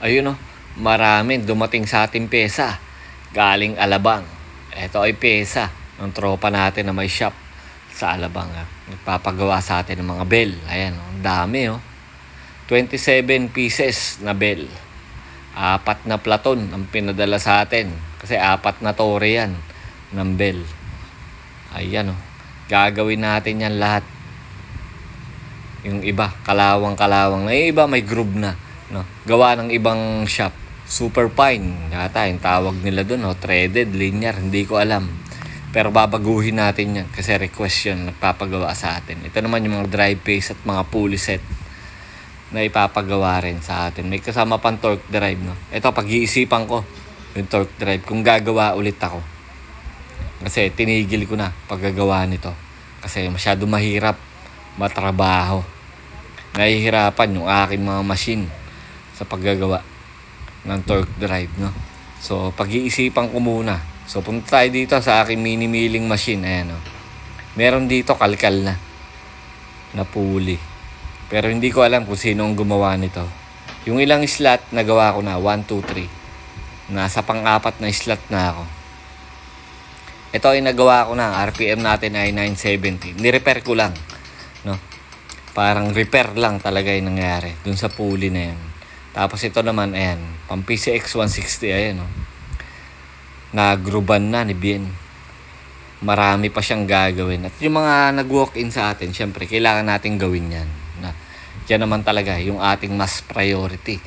Ayun o, marami dumating sa ating pesa. Galing Alabang. Ito ay pesa ng tropa natin na may shop sa Alabang. ah. Nagpapagawa sa atin ng mga bell. Ayan, ang dami oh. 27 pieces na bell. Apat na platon ang pinadala sa atin. Kasi apat na tore yan ng bell. Ayan oh. Gagawin natin yan lahat. Yung iba, kalawang-kalawang. Yung iba may groove na. No? Gawa ng ibang shop. Super fine. Yata, yung tawag nila doon. No? Threaded, linear. Hindi ko alam. Pero babaguhin natin yan. Kasi request yun. Nagpapagawa sa atin. Ito naman yung mga drive pace at mga pulley set na ipapagawa rin sa atin. May kasama pang torque drive. No? Ito, pag-iisipan ko yung torque drive. Kung gagawa ulit ako. Kasi tinigil ko na paggagawa nito. Kasi masyado mahirap matrabaho. Nahihirapan yung aking mga machine sa paggagawa ng torque drive, no? So, pag-iisipan ko muna. So, punta tayo dito sa aking mini milling machine. Ayan, no? Meron dito kalkal na na pulley. Pero hindi ko alam kung sino ang gumawa nito. Yung ilang slot, nagawa ko na. 1, 2, 3. Nasa pang-apat na slot na ako. Ito ay nagawa ko na. RPM natin ay 970. Nirepair ko lang. No? Parang repair lang talaga yung nangyari. Dun sa pulley na yan. Tapos ito naman, ayan. Pang PCX 160, ayan. No? Nagruban na ni Bien. Marami pa siyang gagawin. At yung mga nag-walk-in sa atin, syempre, kailangan natin gawin yan. Na, yan naman talaga yung ating mas priority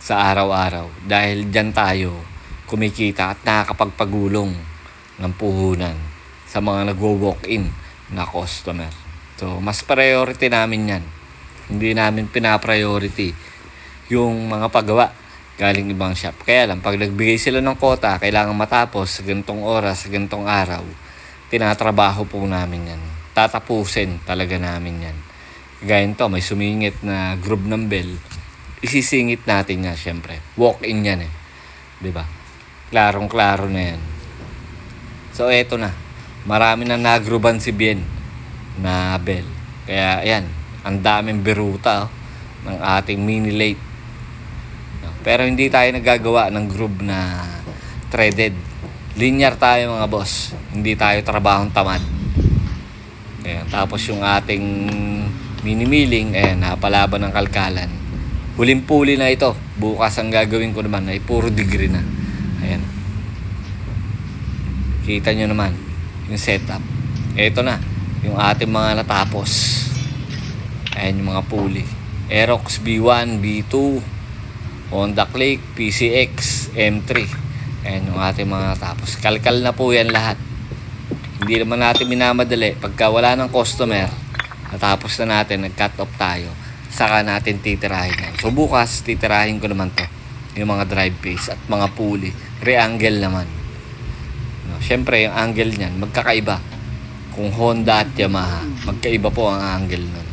sa araw-araw. Dahil dyan tayo kumikita at nakakapagpagulong ng puhunan sa mga nagwo-walk-in na customer. So, mas priority namin yan. Hindi namin pinapriority yung mga paggawa galing ibang shop. Kaya lang, pag nagbigay sila ng kota, kailangan matapos sa ganitong oras, sa ganitong araw, tinatrabaho po namin yan. Tatapusin talaga namin yan. Gaya nito, may sumingit na group ng bell, isisingit natin yan, syempre. Walk-in yan eh. ba? Klarong-klaro na yan. So, eto na. Marami na nagruban si Bien na bell. Kaya, ayan, ang daming biruta oh, ng ating mini late. Pero hindi tayo nagagawa ng groove na threaded. Linear tayo mga boss. Hindi tayo trabahong tamad. Ayan. Tapos yung ating mini milling, ayan, napalaban ng kalkalan. Huling puli na ito. Bukas ang gagawin ko naman ay puro degree na. Ayan. Kita nyo naman yung setup. Ito na. Yung ating mga natapos. Ayan yung mga pulley. Aerox B1, B2, Honda Click, PCX, M3. Ayan yung ating mga natapos. Kalkal na po yan lahat. Hindi naman natin minamadali. Pagka wala ng customer, natapos na natin, nag-cut off tayo, saka natin titirahin yan. So bukas, titirahin ko naman to. Yung mga drive base at mga pulley. Re-angle naman. No, Siyempre, yung angle niyan, magkakaiba. Kung Honda at Yamaha, magkaiba po ang angle nun.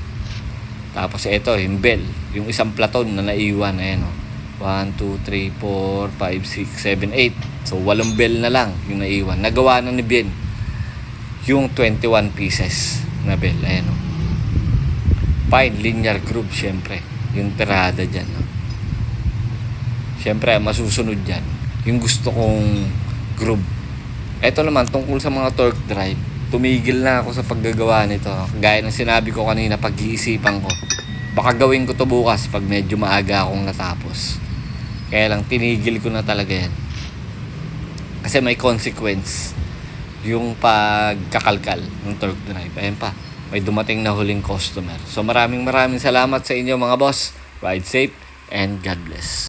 Tapos ito, yung bell. Yung isang platon na naiwan, ayan o. 1, 2, 3, 4, 5, 6, 7, 8. So, walong bell na lang yung naiwan. Nagawa na ni Bien yung 21 pieces na bell. Ayan o. Fine, linear groove, syempre. Yung tirada dyan. No? Syempre, masusunod dyan. Yung gusto kong groove. Ito naman, tungkol sa mga torque drive. Tumigil na ako sa paggagawa nito. Gaya ng sinabi ko kanina, pag-iisipan ko. Baka gawin ko to bukas pag medyo maaga akong natapos. Kaya lang, tinigil ko na talaga yan. Kasi may consequence yung pagkakalkal ng torque drive. Ayan pa, may dumating na huling customer. So maraming maraming salamat sa inyo mga boss. Ride safe and God bless.